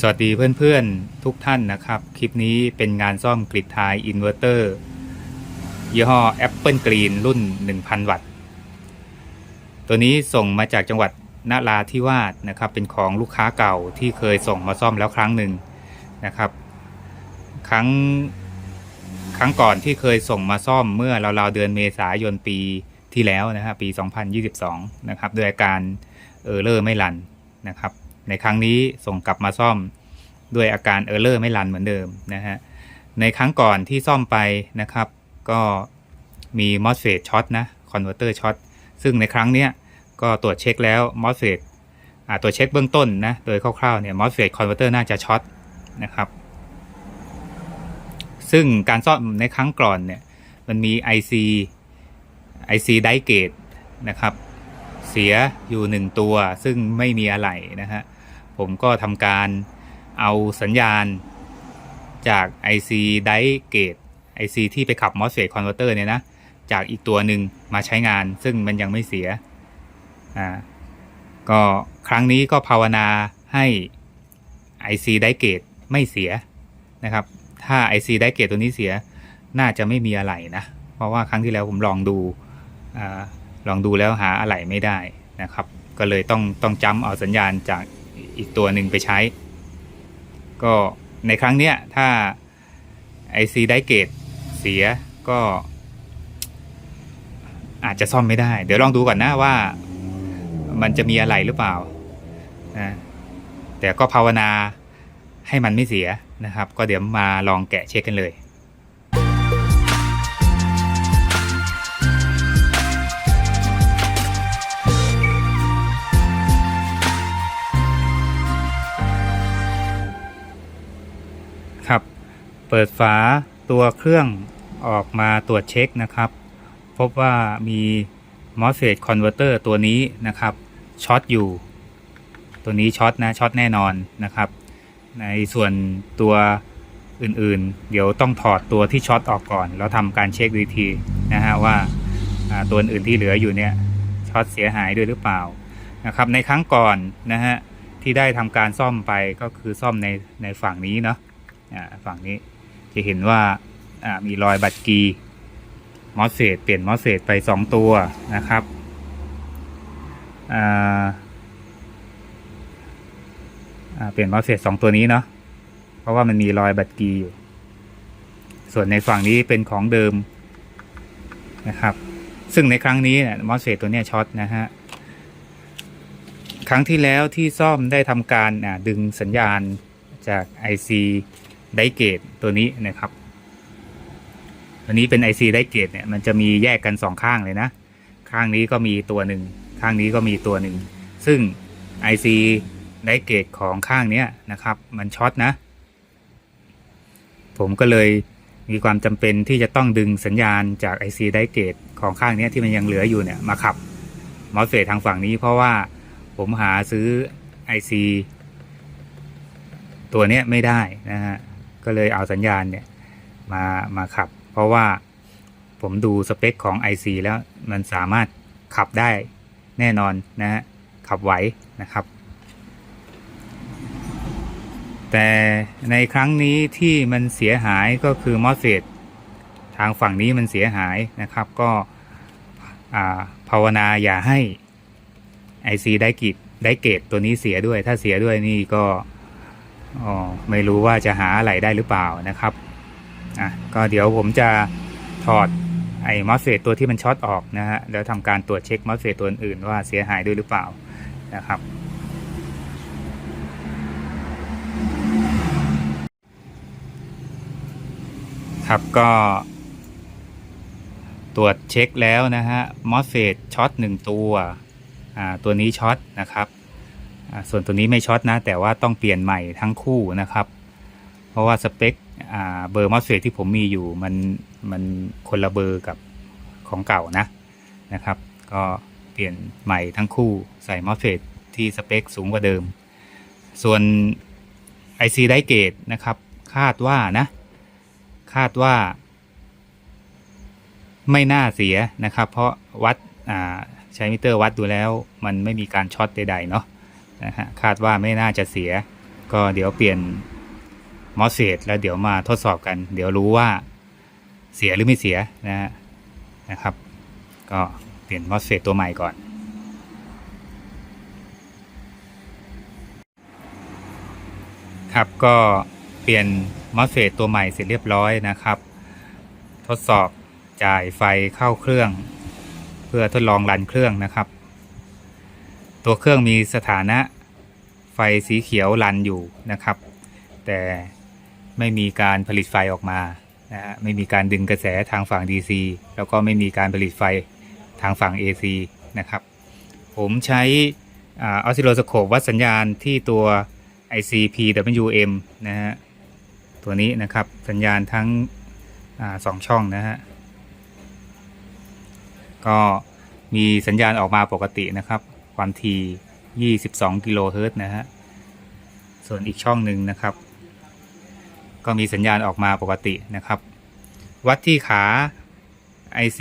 สวัสดีเพื่อนๆทุกท่านนะครับ คลิปนี้เป็นงานซ่อมกริดไทยอินเวอร์เตอร์ยี่ห้อ Apple Green รุ่น 1,000 วัตต์ ตัวนี้ส่งมาจากจังหวัดนาราธิวาสนะครับ เป็นของลูกค้าเก่าที่เคยส่งมาซ่อมแล้วครั้งหนึ่งนะครับ ครั้งครั้งก่อนที่เคยส่งมาซ่อมเมื่อราวๆเดือนเมษายนปีที่แล้วนะครับปี 2022 นะครับด้วยอาการเออร์เลอร์ไม่รันนะครับ ในครั้งนี้ส่งกลับมาซ่อมด้วยอาการเออร์เลอร์ไม่รันเหมือนเดิมนะฮะ ในครั้งก่อนที่ซ่อมไปนะครับ ก็มี MOSFET ช็อตนะคอนเวอร์เตอร์ช็อตซึ่งในครั้งเนี้ยก็ตรวจเช็คแล้ว MOSFET อ่าตรวจเช็คเบื้องต้นนะโดยคร่าวๆเนี่ย MOSFET คอนเวอร์เตอร์น่าจะช็อตนะครับ ซึ่งการซ่อมในครั้งก่อนเนี่ยมันมี IC IC ไดเกตนะครับ เสียอยู่หนึ่งตัวซึ่งไม่มีอะไรนะฮะ ผมก็ทำการเอาสัญญาณจาก IC d i Gate IC ที่ไปขับ MOSFET Converter เนี่ยนะ จากอีกตัวหนึ่งมาใช้งาน ซึ่งมันยังไม่เสีย อ่า ก็ครั้งนี้ก็ภาวนาให้ IC d i Gate ไม่เสียนะครับ ถ้า IC d i Gate ตัวนี้เสีย น่าจะไม่มีอะไรนะ เพราะว่าครั้งที่แล้วผมลองดูอ่าลองดูแล้วหาอะไรไม่ได้นะครับ ก็เลยต้องต้องจำเอาสัญญาณจาก อีกตัวหนึ่งไปใช้ ก็ในครั้งเนี้ยถ้า IC ไดเกตเสียก็ อาจจะซ่อมไม่ได้ เดี๋ยวลองดูก่อนนะว่ามันจะมีอะไรหรือเปล่านะแต่ก็ภาวนาให้มันไม่เสียนะครับ ก็เดี๋ยวมาลองแกะเช็คกันเลย ปิดฝาตัวเครื่องออกมาตรวจเช็คนะครับ พบว่ามี MOSFET converter ตัวนี้นะครับช็อตอยู่ ตัวนี้ช็อตนะช็อตแน่นอนนะครับ ในส่วนตัวอื่นๆ เดี๋ยวต้องถอดตัวที่ช็อตออกก่อน แล้วทำการเช็คดีทีนะฮะว่าตัวอื่นที่เหลืออยู่เนี่ยช็อตเสียหายด้วยหรือเปล่านะครับ ในครั้งก่อนนะฮะที่ได้ทำการซ่อมไปก็คือซ่อมในในฝั่งนี้เนาะอ่าฝั่งนี้ จะเห็นว่ามีรอยบัตรกีมอสเฟตเปลี่ยนมอสเฟตไป 2 ตัวนะครับเปลี่ยนมอสเฟตสองตัวนี้เนาะเพราะว่ามันมีรอยบัตรกีอยู่ ส่วนในฝั่งนี้เป็นของเดิมนะครับ ซึ่งในครั้งนี้มอสเฟตตัวนี้ช็อตนะฮะครั้งที่แล้วที่ซ่อมได้ทำการดึงสัญญาณจาก IC ไดเกตตัวนี้นะครับตัวนี้เป็น IC ไดเกตเนี่ยมันจะมีแยกกันสองข้างเลยนะ ข้างนี้ก็มีตัวหนึ่งข้างนี้ก็มีตัวหนึ่งซึ่ง IC ไดเกตของข้างเนี้ยนะครับ มันช็อตนะ ผมก็เลยมีความจำเป็นที่จะต้องดึงสัญญาณจาก IC ไดเกตของข้างนี้ที่มันยังเหลืออยู่เนี่ยมาขับมอสเฟททางฝั่งนี้เพราะว่าผมหาซื้อ IC ตัวนี้ไม่ได้นะฮะ ก็เลยเอาสัญญาณเนี่ยมามาขับ เพราะว่าผมดูสเปคของ IC แล้วมันสามารถขับได้แน่นอนนะฮะขับไหวนะครับ แต่ในครั้งนี้ที่มันเสียหายก็คือมอสเฟตทางฝั่งนี้มันเสียหายนะครับ ก็ภาวนาอย่าให้ IC ได้กิดได้เกตตัวนี้เสียด้วย ถ้าเสียด้วยนี่ก็ อ๋อไม่รู้ว่าจะหาอะไรได้หรือเปล่านะครับอะก็เดี๋ยวผมจะถอดไอ้มอสเฟตตัวที่มันช็อตออกนะฮะแล้วทำการตรวจเช็คมอสเฟตตัวอื่นว่าเสียหายด้วยหรือเปล่านะครับครับก็ตรวจเช็คแล้วนะฮะมอสเฟตช็อตหนึ่งตัวอ่าตัวนี้ช็อตนะครับ ส่วนตัวนี้ไม่ช็อตนะ แต่ว่าต้องเปลี่ยนใหม่ทั้งคู่นะครับ เพราะว่าสเปคเบอร์มอสเฟตที่ผมมีอยู่มันมันคนละเบอร์กับของเก่านะนะครับ ก็เปลี่ยนใหม่ทั้งคู่ใส่มอสเฟตที่สเปคสูงกว่าเดิม ส่วน IC ไดเกตนะครับ คาดว่านะ คาดว่า ไม่น่าเสียนะครับ เพราะวัดใช้มิเตอร์วัดดูแล้ว มันไม่มีการช็อตใดๆเนาะ นะฮะคาดว่าไม่น่าจะเสีย ก็เดี๋ยวเปลี่ยนมอสเฟตแล้วเดี๋ยวมาทดสอบกัน เดี๋ยวรู้ว่าเสียหรือไม่เสียนะฮะนะครับ ก็เปลี่ยนมอสเฟตตัวใหม่ก่อนครับก็เปลี่ยนมอสเฟตตัวใหม่เสร็จเรียบร้อยนะครับ ทดสอบจ่ายไฟเข้าเครื่อง เพื่อทดลองรันเครื่องนะครับ ตัวเครื่องมีสถานะ ไฟสีเขียวรันอยู่นะครับ แต่ไม่มีการผลิตไฟออกมานะฮะไม่มีการดึงกระแสทางฝั่ง DC แล้วก็ไม่มีการผลิตไฟทางฝั่ง AC นะครับ ผมใช้ออสซิโลสโคปวัดสัญญาณที่ตัว IC PWM นะฮะตัวนี้นะครับสัญญาณทั้งอสองช่องนะฮะก็มีสัญญาณออกมาปกตินะครับ ความถี่ 22 กิโลเฮิรตซ์นะฮะ ส่วนอีกช่องหนึ่งนะครับ ก็มีสัญญาณออกมาปกตินะครับ วัดที่ขา IC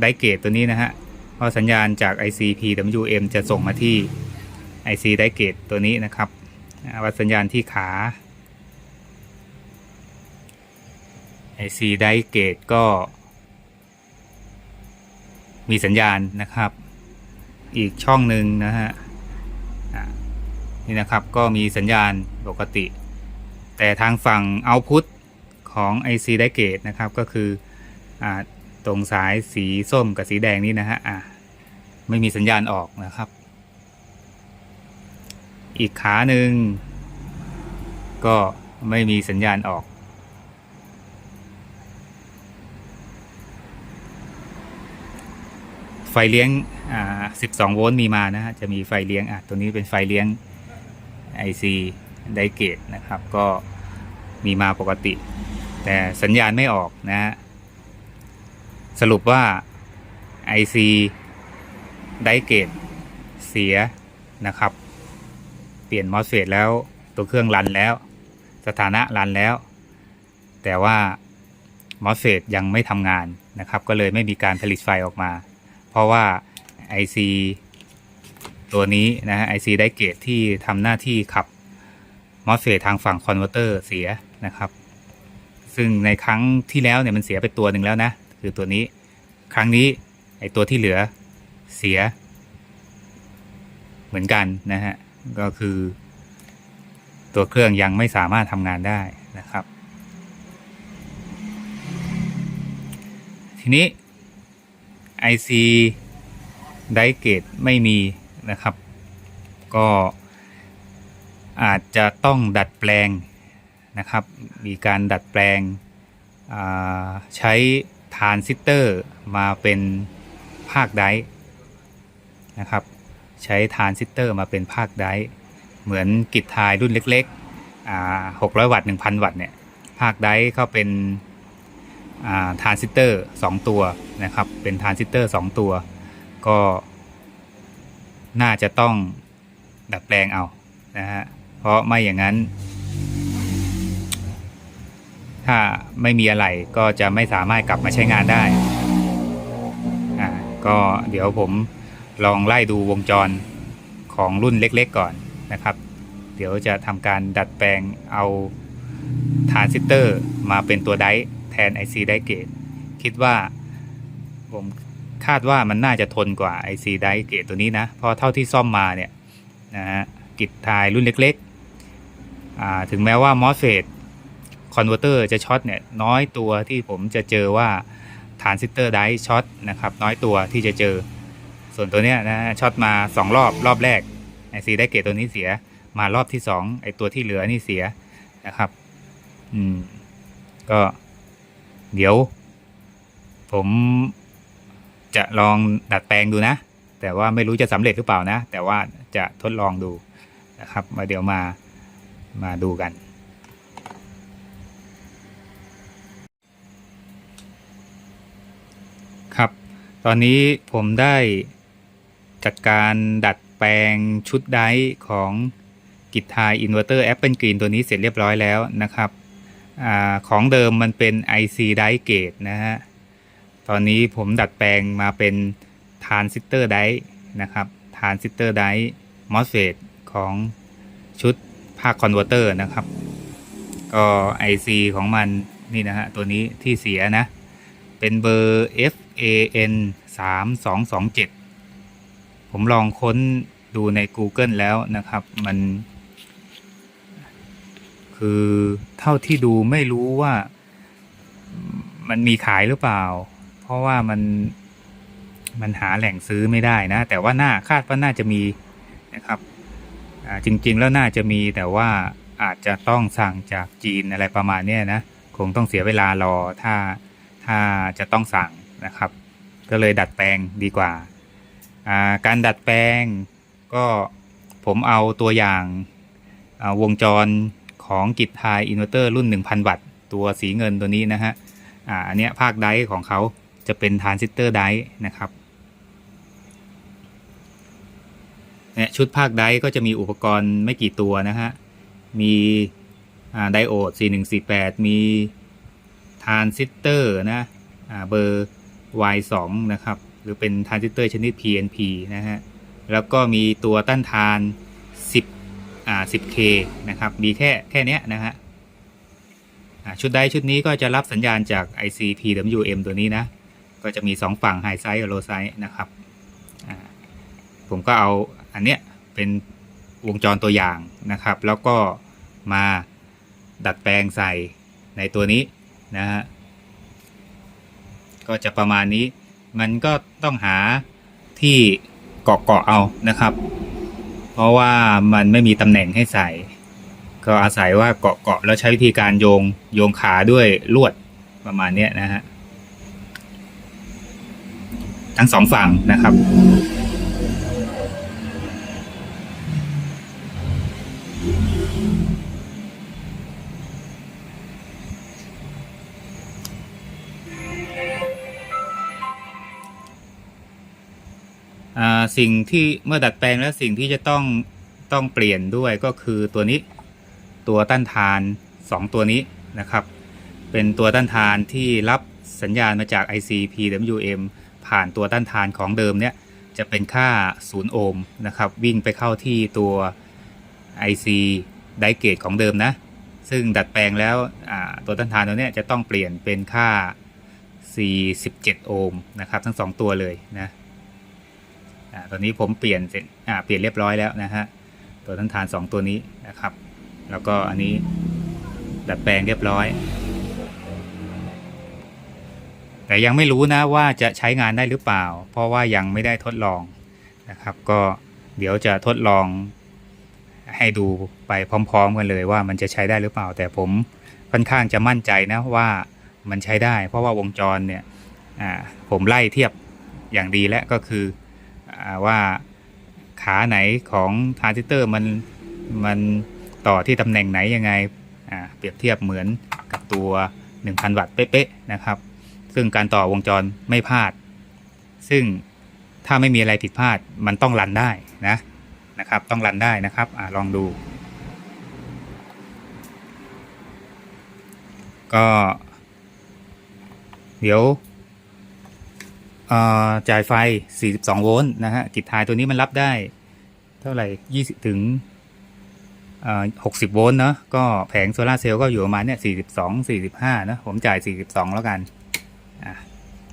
ไดเกตตัวนี้นะฮะเพราะสัญญาณจาก IC PWM จะส่งมาที่ IC ไดเกตตัวนี้นะครับ วัดสัญญาณที่ขา IC ไดเกตก็ มีสัญญาณนะครับ อีกช่องหนึ่งนะฮะ นี่นะครับก็มีสัญญาณปกติ แต่ทางฝั่ง Output ของ IC ไดเกตนะครับก็คืออตรงสายสีส้มกับสีแดงนี่นะฮะไม่มีสัญญาณออกนะครับ อีกขาหนึ่งก็ไม่มีสัญญาณออกไฟเลี้ยงอ่า12 โวลต์มีมานะฮะ จะมีไฟเลี้ยง อะ ตัวนี้เป็นไฟเลี้ยง IC ไดเกตนะครับ ก็มีมาปกติ แต่สัญญาณไม่ออกนะฮะสรุปว่า IC ไดเกตเสียนะครับ เปลี่ยนมอสเฟตแล้วตัวเครื่องรันแล้ว สถานะรันแล้ว แต่ว่ามอสเฟตยังไม่ทำงานนะครับ ก็เลยไม่มีการผลิตไฟออกมา เพราะว่า IC ตัวนี้นะฮะ IC ไดเกตที่ทำหน้าที่ขับมอสเฟตทางฝั่งคอนเวอร์เตอร์เสียนะครับ ซึ่งในครั้งที่แล้วเนี่ยมันเสียไปตัวหนึ่งแล้วนะ คือตัวนี้ ครั้งนี้ไอตัวที่เหลือเสีย เหมือนกันนะฮะ ก็คือ ตัวเครื่องยังไม่สามารถทำงานได้นะครับ ทีนี้ IC ไดเกตไม่มี นะครับ ก็อาจจะต้องดัดแปลงนะครับ มีการดัดแปลงใช้ทานซิสเตอร์มาเป็นภาคไดนะครับ ใช้ทานซิสเตอร์มาเป็นภาคไดเหมือนกิจทายรุ่นเล็กๆ600วัตต์1,000วัตต์เนี่ย ภาคไดร์เขาเป็นทานซิสเตอร์2ตัวนะครับ เป็นทานซิสเตอร์2ตัว ก็ น่าจะต้องดัดแปลงเอานะฮะเพราะไม่อย่างนั้น ถ้าไม่มีอะไรก็จะไม่สามารถกลับมาใช้งานได้อ่าก็เดี๋ยวผมลองไล่ดูวงจรของรุ่นเล็กๆก่อนนะครับ เดี๋ยวจะทำการดัดแปลงเอาทรานซิสเตอร์มาเป็นตัวไดร์แทน IC ไดเกตคิดว่าผม คาดว่ามันน่าจะทนกว่า IC ไดเกตตัวนี้นะเพราะเท่าที่ซ่อมมาเนี่ยนะฮะกิจทายรุ่นเล็กๆ ถึงแม้ว่า MOSFET คอนเวอร์เตอร์จะช็อตเนี่ยน้อยตัวที่ผมจะเจอว่าทรานซิสเตอร์ไดช็อตนะครับน้อยตัวที่จะเจอ ส่วนตัวเนี้ยนะช็อตมา 2 รอบรอบแรก IC ไดเกตตัวนี้เสียมารอบที่ 2 ไอตัวที่เหลือนี่เสียนะครับอืมก็เดี๋ยว ผม จะลองดัดแปลงดูนะ แต่ว่าไม่รู้จะสำเร็จหรือเปล่านะ แต่ว่าจะทดลองดูนะครับ มาเดี๋ยวมามาดูกัน ครับ ตอนนี้ผมได้จัดการดัดแปลงชุดไดของกิจทายอินเวอร์เตอร์แอปเปิลกรีนตัวนี้เสร็จเรียบร้อยแล้วนะครับอของเดิมมันเป็น IC ไดเกตนะฮะ ตอนนี้ผมดัดแปลงมาเป็นทานซิสเตอร์ไดร์นะครับทานซิสเตอร์ไดร์มอสเฟตของชุดภาคคอนเวอร์เตอร์นะครับ ก็ IC ของมันนี่นะฮะ ตัวนี้ที่เสียนะ เป็นเบอร์ FAN 3 2 2 7 ผมลองค้นดูใน Google แล้วนะครับ มัน คือเท่าที่ดูไม่รู้ว่ามันมีขายหรือเปล่า เพราะว่ามันมันหาแหล่งซื้อไม่ได้นะ แต่ว่าน่าคาดว่าน่าจะมีนะครับจริง ๆ แล้วน่าจะมีแต่ว่าอาจจะต้องสั่งจากจีนอะไรประมาณนี้นะคงต้องเสียเวลารอถ้าถ้าจะต้องสั่งนะครับ ก็เลยดัดแปลงดีกว่าาการดัดแปลงก็ผมเอาตัวอย่างาวงจรของกิจไทยอินเวอร์เตอร์รุ่น 1000 วัตต์ ตัวสีเงินตัวนี้นะฮะอันนี้ภาคไดร์ของเขา จะเป็นทรานซิสเตอร์ไดร์นะครับเนี่ยชุดภาคไดร์ก็จะมีอุปกรณ์ไม่กี่ตัวนะฮะ มีอ่าไดโอด 4148 มีทรานซิสเตอร์นะเบอร์ Y2 นะครับ หรือเป็นทรานซิสเตอร์ชนิด PNP นะฮะ แล้วก็มีตัวต้านทาน 10อ่า 10K นะครับ มีแค่แค่เนี้ยนะฮะชุดไดชุดนี้ก็จะรับสัญญาณจาก IC PWM ตัวนี้นะ ก็จะมี 2 ฝั่ง High Side กับ Low Side นะครับผมก็เอาอันเนี้ยเป็นวงจรตัวอย่างนะครับ แล้วก็มาดัดแปลงใส่ในตัวนี้นะฮะก็จะประมาณนี้ มันก็ต้องหาที่เกาะเกาะเอานะครับ เพราะว่ามันไม่มีตำแหน่งให้ใส่ ก็อาศัยว่าเกาะเกาะแล้วใช้วิธีการโยงโยงขาด้วยลวดประมาณนี้นะฮะ ทั้งสองฝั่งนะครับอ่าสิ่งที่เมื่อดัดแปลงแล้วสิ่งที่จะต้องต้องเปลี่ยนด้วยก็คือตัวนี้ตัวต้านทาน 2 ตัวนี้นะครับ เป็นตัวต้านทานที่รับสัญญาณมาจาก IC PWM ผ่านตัวต้านทานของเดิมเนี่ยจะเป็นค่า 0 โอห์มนะครับ วิ่งไปเข้าที่ตัว IC ไดเกตของเดิมนะ ซึ่งดัดแปลงแล้วตัวต้านทานตัวนี้จะต้องเปลี่ยนเป็นค่า 47 โอห์มนะครับ ทั้ง 2 ตัวเลยนะอ่าตอนนี้ผมเปลี่ยนเสร็จเปลี่ยนเรียบร้อยแล้วนะฮะตัวต้านทาน 2 ตัวนี้นะครับ แล้วก็อันนี้ดัดแปลงเรียบร้อย แต่ยังไม่รู้นะว่าจะใช้งานได้หรือเปล่า เพราะว่ายังไม่ได้ทดลองนะครับ ก็เดี๋ยวจะทดลองให้ดูไปพร้อม ๆ กันเลยว่ามันจะใช้ได้หรือเปล่า แต่ผมค่อนข้างจะมั่นใจนะว่ามันใช้ได้ เพราะว่าวงจรเนี่ยผมไล่เทียบอย่างดีแล้วก็คืออว่าขาไหนของทรานซิสเตอร์มันมันต่อที่ตำแหน่งไหนยังไงเปรียบเทียบเหมือนกับตัว 1,000 วัตต์เป๊ะๆนะครับ ซึ่งการต่อวงจรไม่พลาด ซึ่งถ้าไม่มีอะไรผิดพลาดมันต้องรันได้นะนะครับ ต้องรันได้นะครับอลองดู ก็ เดี๋ยวอ่อจ่ายไฟ 42 โวลต์นะฮะกิจทายตัวนี้มันรับได้ เท่าไหร่ 20 ถึงอ่อ60 โวลต์เนาะก็แผงโซลาเซลล์ก็อยู่ประมาณเนี่ย42 45นะผมจ่าย 42 แล้วกัน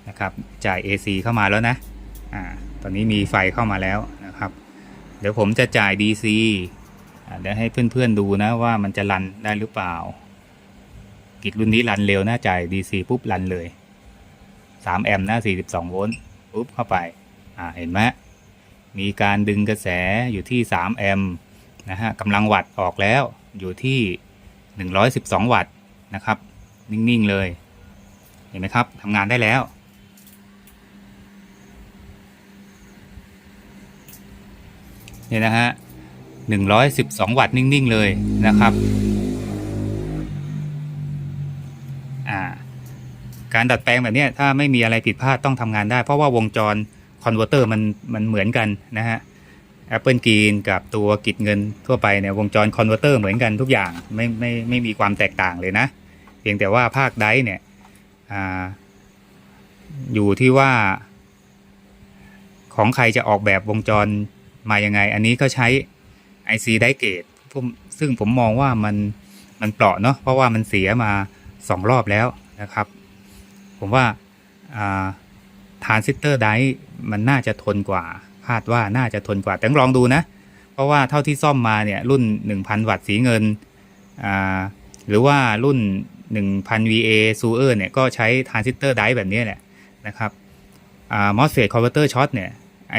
นะครับจ่าย AC เข้ามาแล้วนะอ่าตอนนี้มีไฟเข้ามาแล้วนะครับ เดี๋ยวผมจะจ่าย DC เดี๋ยวให้เพื่อนๆดูนะว่ามันจะรันได้หรือเปล่า กิจรุ่นนี้รันเร็วนะจ่าย DC ปุ๊บรันเลย 3 แอมป์นะ42 โวลต์ปุ๊บเข้าไปอ่าเห็นไหมมีการดึงกระแสอยู่ที่ 3 แอมป์นะฮะกำลังวัตต์ออกแล้วอยู่ที่ 112 วัตต์นะครับ นิ่ง ๆ เลย เห็นไหมครับทำงานได้แล้ว เนี่ยนะฮะ 112 วัตต์นิ่ง ๆ เลยนะครับการดัดแปลงแบบนี้ถ้าไม่มีอะไรผิดพลาดต้องทำงานได้ เพราะว่าวงจรคอนเวอร์เตอร์มันมันเหมือนกันนะฮะ Apple Green กับตัวกิจเงินทั่วไปเนี่ยวงจรคอนเวอร์เตอร์เหมือนกันทุกอย่างไม่ไม่ไม่มีความแตกต่างเลยนะ เพียงแต่ว่าภาคไดเนี่ย อยู่ที่ว่า ของใครจะออกแบบวงจรมายังไง อันนี้ก็ใช้ IC ไดเกตซึ่งผมมองว่ามันมันเปราะเนาะเพราะว่ามันเสียมาสองรอบแล้วนะครับ ผมว่าทานซิสเตอร์ไดมันน่าจะทนกว่า คาดว่าน่าจะทนกว่า แต่ลองดูนะ เพราะว่าเท่าที่ซ่อมมาเนี่ยรุ่น 1,000 วัตต์สีเงิน หรือว่ารุ่น 1,000 VA ซูเออร์เนี่ยก็ใช้ทรานซิสเตอร์ไดแบบนี้แหละนะครับอ่ามอสเฟตคอนเวอร์เตอร์ช็อตเนี่ย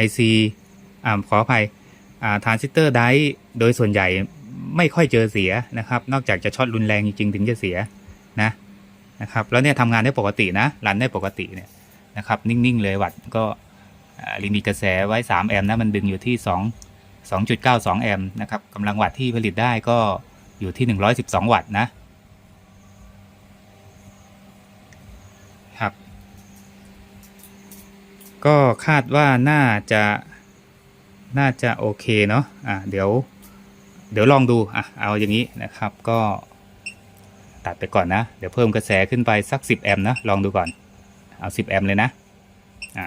IC อ่าขออภัยอ่าทรานซิสเตอร์ไดโดยส่วนใหญ่ไม่ค่อยเจอเสียนะครับ นอกจากจะช็อตรุนแรงจริงๆ ถึงจะเสียนะนะครับแล้วเนี่ยทำงานได้ปกตินะรันได้ปกติเนี่ยนะครับนิ่งๆเลยวัตต์ก็ลิมิตกระแสไว้ 3 แอมป์นะมันดึงอยู่ที่ 2 2.92 แอมป์นะครับกำลังวัตต์ที่ผลิตได้ก็อยู่ที่ 112 วัตต์นะครับ ก็คาดว่าน่าจะน่าจะโอเคเนาะอะเดี๋ยว เดี๋ยวลองดูอะเอาอย่างนี้นะครับ ก็ตัดไปก่อนนะ เดี๋ยวเพิ่มกระแสขึ้นไปสัก 10 แอมป์นะ ลองดูก่อน เอา 10 แอมป์เลยนะ อ่า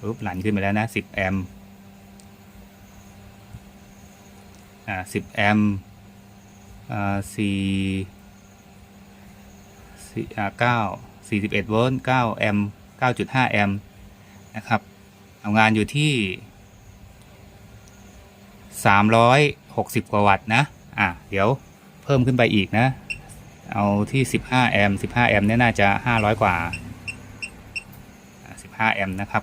ปุ๊บหลั่นขึ้นไปแล้วนะ 10 แอมป์อ่า10 แอมป์อ่าสี่สี่อ่าเก้าสี่สิบเอ็ดโวลต์เก้าแอมป์เก้าจุดห้าแอมป์ นะครับทำงานอยู่ที่สามร้อยหกสิบกว่าวัตต์นะ อะ เดี๋ยวเพิ่มขึ้นไปอีกนะ เอาที่สิบห้าแอมป์สิบห้าแอมป์เนี่ยน่าจะห้าร้อยกว่าสิบห้าแอมป์นะครับ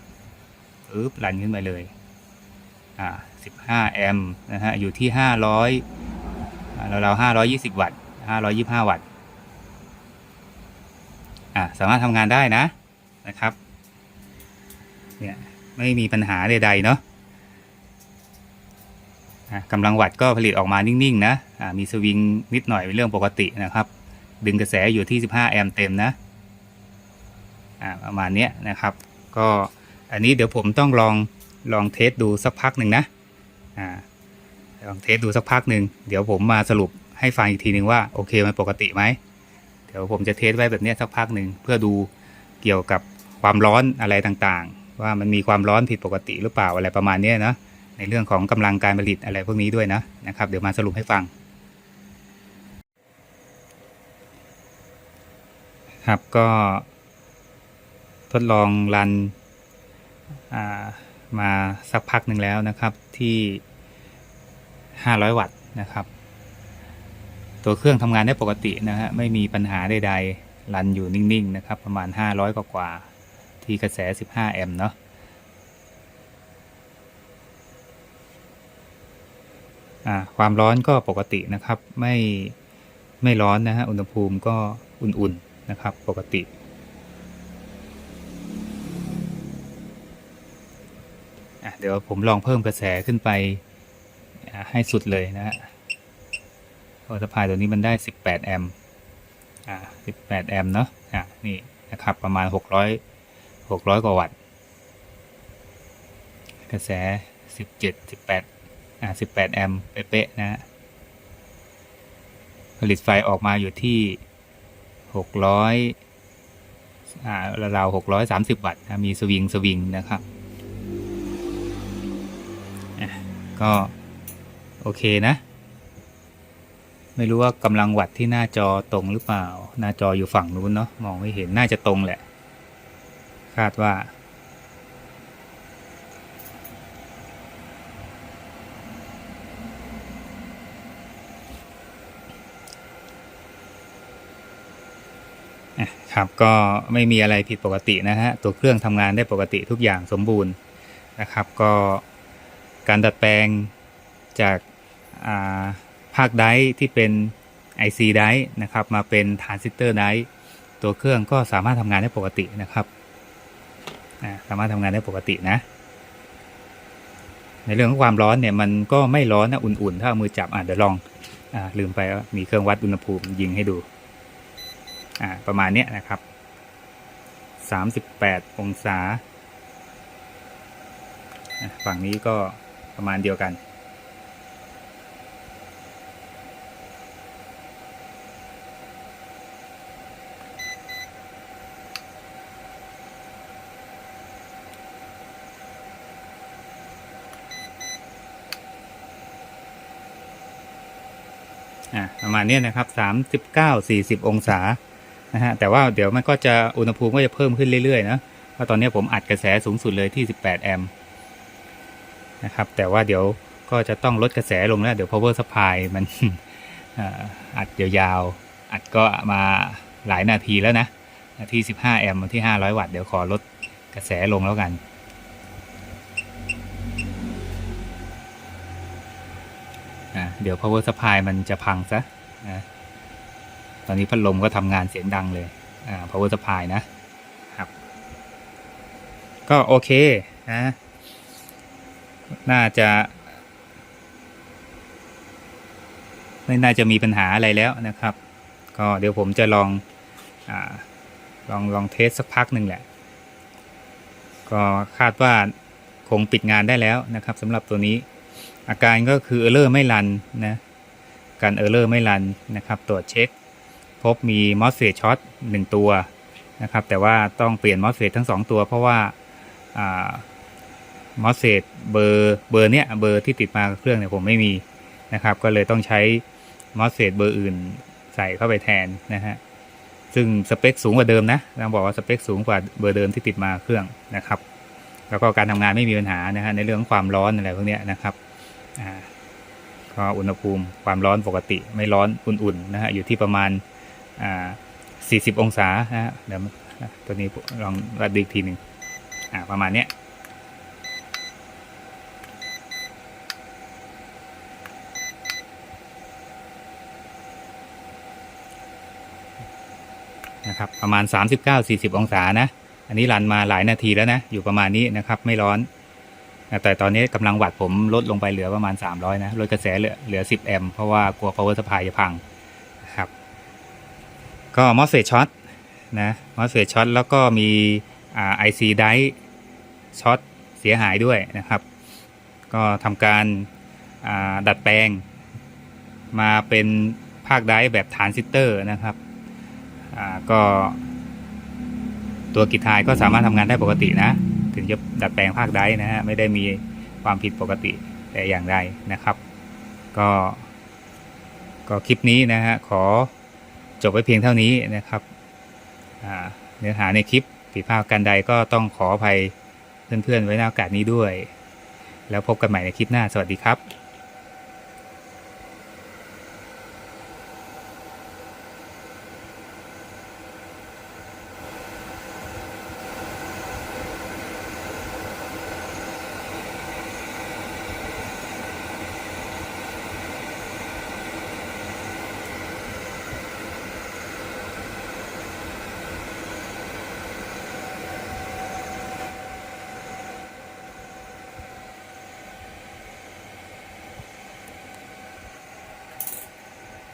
ปึ๊บรันขึ้นไปเลย อ่าสิบห้าแอมป์นะฮะ อยู่ที่ห้าร้อยเราเราห้าร้อยยี่สิบวัตต์ห้าร้อยยี่ห้าวัตต์ อ่าสามารถทำงานได้นะนะครับ เนี่ยไม่มีปัญหาใดๆเนาะกำลังวัตต์ก็ผลิตออกมานิ่งๆนะมีสวิงนิดหน่อยเป็นเรื่องปกตินะครับ ดึงกระแสอยู่ที่ 15 แอมป์เต็มนะประมาณนี้นะครับ ก็อันนี้เดี๋ยวผมต้องลองลองเทสดูสักพักหนึ่งนะอ่าลองเทสดูสักพักหนึ่งเดี๋ยวผมมาสรุปให้ฟังอีกทีหนึ่งว่าโอเคมันปกติไหมเดี๋ยวผมจะเทสไว้แบบนี้สักพักหนึ่งเพื่อดูเกี่ยวกับความร้อนอะไรต่างๆ ว่ามันมีความร้อนผิดปกติหรือเปล่าอะไรประมาณนี้นะในเรื่องของกำลังการผลิตอะไรพวกนี้ด้วยนะนะครับ เดี๋ยวมาสรุปให้ฟังครับก็ทดลองรันมาสักพักหนึ่งแล้วนะครับที่ 500 วัตต์นะครับ ตัวเครื่องทำงานได้ปกตินะฮะไม่มีปัญหาใดๆรันอยู่นิ่งๆนะครับ ประมาณ 500 กว่า ที่กระแส 15 แอมป์เนาะความร้อนก็ปกตินะครับ ไม่ไม่ร้อนนะฮะอุณหภูมิก็อุ่นๆนะครับปกติ เดี๋ยวผมลองเพิ่มกระแสขึ้นไปให้สุดเลยนะฮะพอสพายตัวนี้มันได้ 18 แอมป์18 แอมป์เนาะ อะ นี่นะครับ ประมาณ 600 600 กว่าวัตต์ กระแส 17 18 อ่า 18 แอมป์เป๊ะๆนะ ผลิตไฟออกมาอยู่ที่ 600 อ่าราวๆ630 วัตต์นะมีสวิงสวิงนะครับก็ โอเคนะ ไม่รู้ว่ากำลังวัตต์ที่หน้าจอตรงหรือเปล่า หน้าจออยู่ฝั่งนู้นเนาะมองไม่เห็นน่าจะตรงแหละ คาดว่า ครับก็ไม่มีอะไรผิดปกตินะฮะ ตัวเครื่องทำงานได้ปกติทุกอย่างสมบูรณ์นะครับ ก็การดัดแปลงจากาภาคไดที่เป็น IC ไดนะครับ มาเป็นทรานซิสเตอร์ไดตัวเครื่องก็สามารถทำงานได้ปกตินะครับ สามารถทำงานได้ปกตินะ ในเรื่องของความร้อนเนี่ยมันก็ไม่ร้อนนะอุ่นๆ ถ้าเอามือจับอะเดี๋ยวลองอลืมไปว่ามีเครื่องวัดอุณหภูมิยิงให้ดูอ่าประมาณนี้นะครับสามสิบแปดองศา ฝั่งนี้ก็ประมาณเดียวกัน ประมาณนี้นะครับสามสิบเก้าสี่สิบองศานะฮะแต่ว่าเดี๋ยวมันก็จะอุณหภูมิก็จะเพิ่มขึ้นเรื่อยๆนะเพราะตอนนี้ผมอัดกระแสสูงสุดเลยที่ 18 แอมป์นะครับแต่ว่าเดี๋ยวก็จะต้องลดกระแสลงแล้วเดี๋ยว power supply มันอัดยาวๆ อัดก็มาหลายนาทีแล้วนะนาที 15 แอมป์ที่ 500 วัตต์เดี๋ยวขอลดกระแสลงแล้วกัน อะเดี๋ยว power supply มันจะพังซะนะตอนนี้พัดลมก็ทำงานเสียงดังเลยอ่า power supply นะครับ ก็โอเคนะ น่าจะไม่น่าจะมีปัญหาอะไรแล้วนะครับ ก็เดี๋ยวผมจะลองอลองลองเทสสักพักหนึ่งแหละ ก็คาดว่าคงปิดงานได้แล้วนะครับสำหรับตัวนี้ อาการก็คือเออร์เลอร์ไม่รันนะการเออร์เลอร์ไม่รันนะครับ ตรวจเช็ค พบมีมอสเฟตช็อตหนึ่งตัวนะครับ แต่ว่าต้องเปลี่ยนมอสเฟตทั้งสองตัว เพราะว่ามอสเฟตเบอร์เบอร์เนี้ยเบอร์ที่ติดมากับเครื่องเนี่ยผมไม่มีนะครับ ก็เลยต้องใช้มอสเฟตเบอร์อื่นใส่เข้าไปแทนนะฮะซึ่งสเปคสูงกว่าเดิมนะต้องบอกว่าสเปคสูงกว่าเบอร์เดิมที่ติดมาเครื่องนะครับ แล้วก็การทำงานไม่มีปัญหานะฮะในเรื่องของความร้อนอะไรพวกเนี้ยนะครับ ก็อุณหภูมิความร้อนปกติไม่ร้อนอุ่นๆนะฮะอยู่ที่ประมาณ 40 องศานะฮะเดี๋ยวตัวนี้ลองวัดดูอีกทีหนึ่งประมาณเนี้ยนะครับประมาณ 39-40 องศานะ อันนี้รันมาหลายนาทีแล้วนะ อยู่ประมาณนี้นะครับ ไม่ร้อน แต่ตอนนี้กำลังวัดผมลดลงไปเหลือประมาณ 300 นะลดกระแสเหลือเหลือ 10 แอมป์เพราะว่ากลัว power supply จะพังนะครับ ก็มอสเฟตช็อตนะมอสเฟตช็อตแล้วก็มีอ่า IC ไดช็อตเสียหายด้วยนะครับ ก็ทำการดัดแปลง มาเป็นภาคไดแบบฐานซิสเตอร์นะครับก็ตัวกิจทายก็สามารถทำงานได้ปกตินะ ถึงจะดัดแปลงภาคใดนะฮะไม่ได้มีความผิดปกติแต่อย่างใดนะครับ ก็ก็คลิปนี้นะฮะขอจบไว้เพียงเท่านี้นะครับเนื้อหาในคลิปผิดพลาดกันใดก็ต้องขออภัยเพื่อนๆไว้ในโอกาสนี้ด้วย แล้วพบกันใหม่ในคลิปหน้าสวัสดีครับ